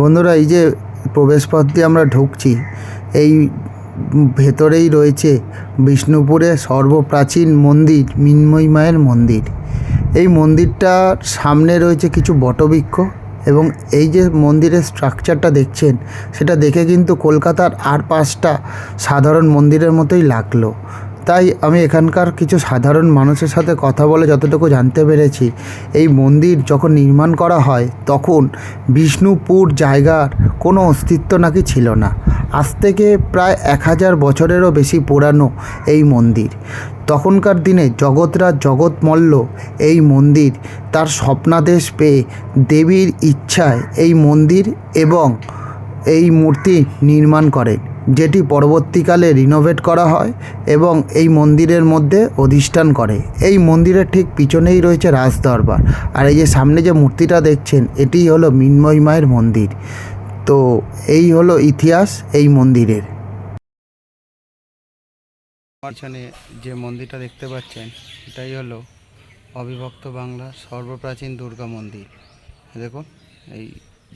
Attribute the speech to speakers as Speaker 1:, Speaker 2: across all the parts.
Speaker 1: বন্ধুরা, এই যে প্রবেশপথ দিয়ে আমরা ঢুকছি, এই ভেতরেই রয়েছে বিষ্ণুপুরে সর্বপ্রাচীন মন্দির, মিন্ময়ী মায়ের মন্দির। এই মন্দিরটার সামনে রয়েছে কিছু বটবৃক্ষ এবং এই যে মন্দিরের স্ট্রাকচারটা দেখছেন, সেটা দেখে কিন্তু কলকাতার আর পাঁচটা সাধারণ মন্দিরের মতোই লাগল। তাই আমি এখানকার কিছু সাধারণ মানুষের সাথে কথা বলে যতটুকু জানতে পেরেছি, এই মন্দির যখন নির্মাণ করা হয়, তখন বিষ্ণুপুর জায়গার কোনো অস্তিত্ব নাকি ছিল না। আজ থেকে প্রায় এক হাজার বছরেরও বেশি পুরানো এই মন্দির। তখনকার দিনে জগৎরাজ জগৎ মল্ল এই মন্দির তার স্বপ্নাদেশ পেয়ে দেবীর ইচ্ছায় এই মন্দির এবং এই মূর্তি নির্মাণ করেন। যেটি পরবর্তীকালে রিনোভেট করা হয় এবং এই মন্দিরের মধ্যে অধিষ্ঠান করে। এই মন্দিরের ঠিক পিছনেই রয়েছে রাজদরবার। আর এই যে সামনে যে মূর্তিটা দেখছেন এটিই হলো মিন্ময় মায়ের মন্দির। তো এই হলো ইতিহাস এই মন্দিরের।
Speaker 2: পিছনে যে মন্দিরটা দেখতে পাচ্ছেন, এটাই হলো অবিভক্ত বাংলার সর্বপ্রাচীন দুর্গা মন্দির। দেখুন, এই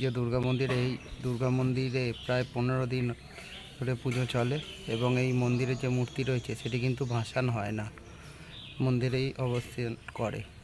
Speaker 2: যে দুর্গা মন্দির, এই দুর্গা মন্দিরে প্রায় পনেরো দিন ধরে পুজো চলে এবং এই মন্দিরে যে মূর্তি রয়েছে সেটি কিন্তু ভাসান হয় না। মন্দিরেই অবস্থান করে।